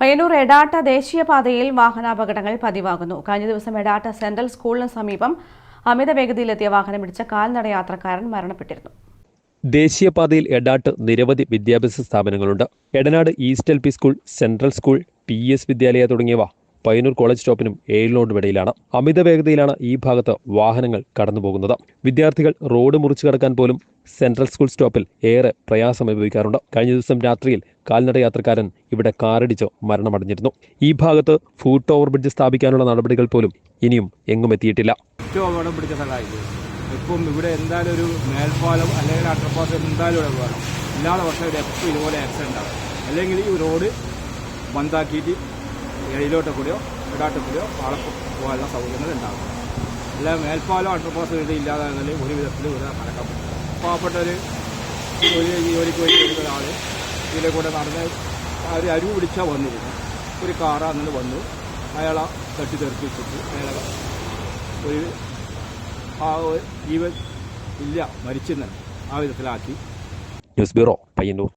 പയ്യന്നൂർ എടാട്ട ദേശീയപാതയിൽ വാഹനാപകടങ്ങൾ പതിവാകുന്നു. കഴിഞ്ഞ ദിവസം എടാട്ട സെൻട്രൽ സ്കൂളിന് സമീപം അമിത വേഗതയിലെത്തിയ വാഹനം ഇടിച്ച കാൽനട യാത്രക്കാരൻ മരണപ്പെട്ടിരുന്നു. ദേശീയപാതയിൽ എടാട്ട് നിരവധി വിദ്യാഭ്യാസ സ്ഥാപനങ്ങളുണ്ട്. Edanad east L P school central school P S Vidyalaya തുടങ്ങിയവ പയ്യന്നൂർ കോളേജ് സ്റ്റോപ്പിനും ഏഴിനോടുമിടയിലാണ് അമിത വേഗതയിലാണ് ഈ ഭാഗത്ത് വാഹനങ്ങൾ കടന്നുപോകുന്നത്. വിദ്യാർത്ഥികൾ റോഡ് മുറിച്ചു കടക്കാൻ പോലും സെൻട്രൽ സ്കൂൾ സ്റ്റോപ്പിൽ ഏറെ പ്രയാസം അനുഭവിക്കാറുണ്ട്. കഴിഞ്ഞ ദിവസം രാത്രിയിൽ കാൽനട യാത്രക്കാരൻ ഇവിടെ കാറിടിച്ച് മരണമടഞ്ഞിരുന്നു. ഈ ഭാഗത്ത് ഫൂട്ട് ഓവർ ബ്രിഡ്ജ് സ്ഥാപിക്കാനുള്ള നടപടികൾ പോലും ഇനിയും എങ്ങും എത്തിയിട്ടില്ല. ഇപ്പം ഇവിടെ എന്തായാലും ഒരു മേൽപ്പാലം അല്ലെങ്കിൽ അണ്ടർപാസ് എന്തായാലും ഇവിടെ വേണം. ഇല്ലാതെ പക്ഷേ ഒരു എപ്പോൾ ഇതുപോലെ ആക്സിഡന്റ് ആവും. അല്ലെങ്കിൽ ഈ റോഡ് ബന്ധാക്കിയിട്ട് ഏഴിലോട്ട് കൂടിയോ ഇടാട്ട് കൂടിയോ ആളെ പോകാനുള്ള സൗകര്യങ്ങൾ ഉണ്ടാകും അല്ല മേൽപ്പാലം അണ്ടർപാസ് ഇവിടെ ഇല്ലാതാകുന്നതിൽ ഒരു വിധത്തിൽ ഇവിടെ നടക്കാൻ പറ്റില്ല. പാവപ്പെട്ട ഒരു ജോലിക്ക് വേണ്ടി ഒരാൾ ഇതിലെ കൂടെ നടന്ന് ഒരു അരുവ് പിടിച്ചാൽ വന്നിരുന്നു ഒരു കാറ് അങ്ങനെ വന്നു. അയാളെ തട്ടി തെറിപ്പിച്ചിട്ട് അയാളെ ഒരു ആ ജീവൻ ഇല്ല മരിച്ചെന്ന് ആ വിധത്തിലാക്കി. News bureau Payyanur.